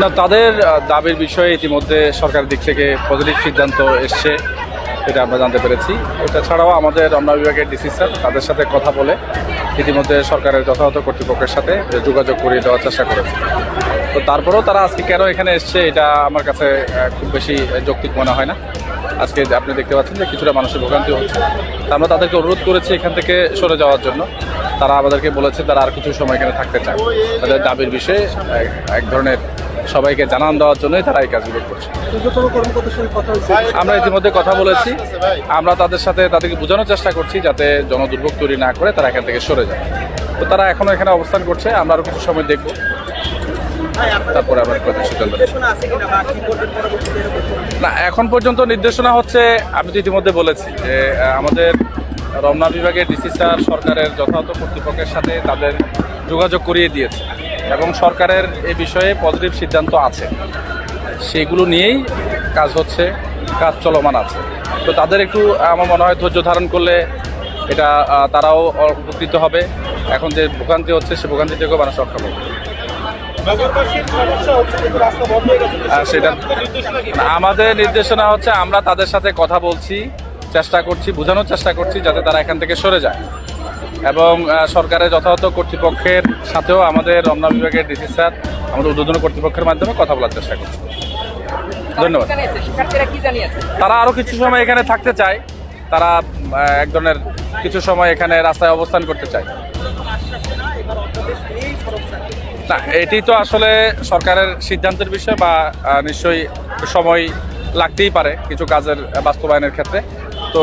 না, তাদের দাবির বিষয়ে ইতিমধ্যে সরকারের দিক থেকে পজিটিভ সিদ্ধান্ত এসছে, এটা আমরা জানতে পেরেছি। এটা ছাড়াও আমাদের রমনা বিভাগের ডিসি স্যার তাদের সাথে কথা বলে ইতিমধ্যে সরকারের যথাযথ কর্তৃপক্ষের সাথে যোগাযোগ করিয়ে দেওয়ার চেষ্টা করেছে। তো তারপরেও তারা আজকে কেন এখানে এসছে, এটা আমার কাছে খুব বেশি যৌক্তিক মনে হয় না। আজকে আপনি দেখতে পাচ্ছেন যে কিছুটা মানুষের ভোগান্তি হচ্ছে। তা আমরা তাদেরকে অনুরোধ করেছি এখান থেকে সরে যাওয়ার জন্য। তারা আমাদেরকে বলেছে তারা আর কিছু সময় এখানে থাকতে চায়। তাদের দাবির বিষয়ে এক- ধরনের সবাইকে জানান দেওয়ার জন্যই তারা এই কাজগুলো করছে। আমরা ইতিমধ্যে কথা বলেছি। আমরা তাদের সাথে তাদেরকে বোঝানোর চেষ্টা করছি যাতে জনদুর্ভোগ তৈরি না করে তারা এখান থেকে সরে যায়। তো তারা এখনও এখানে অবস্থান করছে। আমরা আরও কিছু সময় দেখব। তারপরে আমরা প্রতি সিদ্ধান্ত না এখন পর্যন্ত নির্দেশনা হচ্ছে আমি তো ইতিমধ্যে বলেছি যে আমাদের রমনা বিভাগের ডিসি স্যার সরকারের যথাযথ কর্তৃপক্ষের সাথে তাদের যোগাযোগ করিয়ে দিয়েছে এবং সরকারের এ বিষয়ে পজিটিভ সিদ্ধান্ত আছে। সেগুলো নিয়েই কাজ হচ্ছে কাজ চলমান আছে। তো তাদের একটু আমার মনে হয় ধৈর্য ধারণ করলে এটা তারাও উপকৃত হবে। এখন যে ভোগান্তি হচ্ছে সে ভোগান্তি থেকেও মানুষ রক্ষা পাবে। সেটা আমাদের নির্দেশনা হচ্ছে আমরা তাদের সাথে কথা বলছি চেষ্টা করছি বোঝানোর চেষ্টা করছি যাতে তারা এখান থেকে সরে যায়। এবং সরকারের যথাযথ কর্তৃপক্ষের সাথেও আমাদের রমনা বিভাগের ডিসি স্যার আমাদের উদ্বোধন কর্তৃপক্ষের মাধ্যমে কথা বলার চেষ্টা করছি। ধন্যবাদ। তারা আরও কিছু সময় এখানে থাকতে চায়। তারা এক ধরনের কিছু সময় এখানে রাস্তায় অবস্থান করতে চায়। না এটি তো আসলে সরকারের সিদ্ধান্তের বিষয় বা নিশ্চয়ই সময় লাগতেই পারে কিছু কাজের বাস্তবায়নের ক্ষেত্রে। তো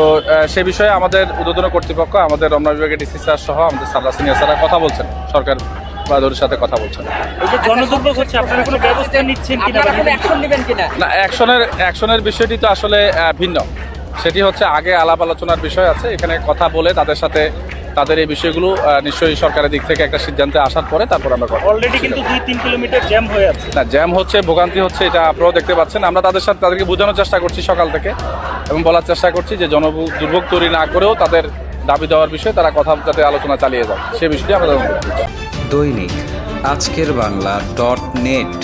সে বিষয়ে আমাদের উদ্বোধন কর্তৃপক্ষ আমাদের রমনা বিভাগের ডিসি স্যার সহ আমাদের সাদা সিনিয়র স্যাররা কথা বলছেন সরকার বাহাদুরের সাথে কথা বলছেন। এই যে জনদুর্ভোগ হচ্ছে আপনারা কোনো ব্যবস্থা নিচ্ছেন কিনা? আপনারা কোনো অ্যাকশন নেবেন কিনা? না অ্যাকশনের অ্যাকশনের বিষয়টি তো আসলে ভিন্ন। সেটি হচ্ছে আগে আলাপ আলোচনার বিষয় আছে এখানে কথা বলে তাদের সাথে তাদের এই বিষয়গুলো নিশ্চয়ই সরকারের দিক থেকে একটা সিদ্ধান্তে আসার পরে তারপর আমরা অলরেডি কিন্তু দুই তিন কিলোমিটার জ্যাম হয়ে আছে। না জ্যাম হচ্ছে ভোগান্তি হচ্ছে এটা আপনারাও দেখতে পাচ্ছেন। আমরা তাদের সাথে তাদেরকে বোঝানোর চেষ্টা করছি সকাল থেকে এবং বলার চেষ্টা করছি যে জন দুর্ভোগ তৈরি না করেও তাদের দাবি দেওয়ার বিষয়ে তারা কথা যাতে আলোচনা চালিয়ে যায়। সে বিষয়টি আমরা দৈনিক আজকের বাংলা ডট নেট।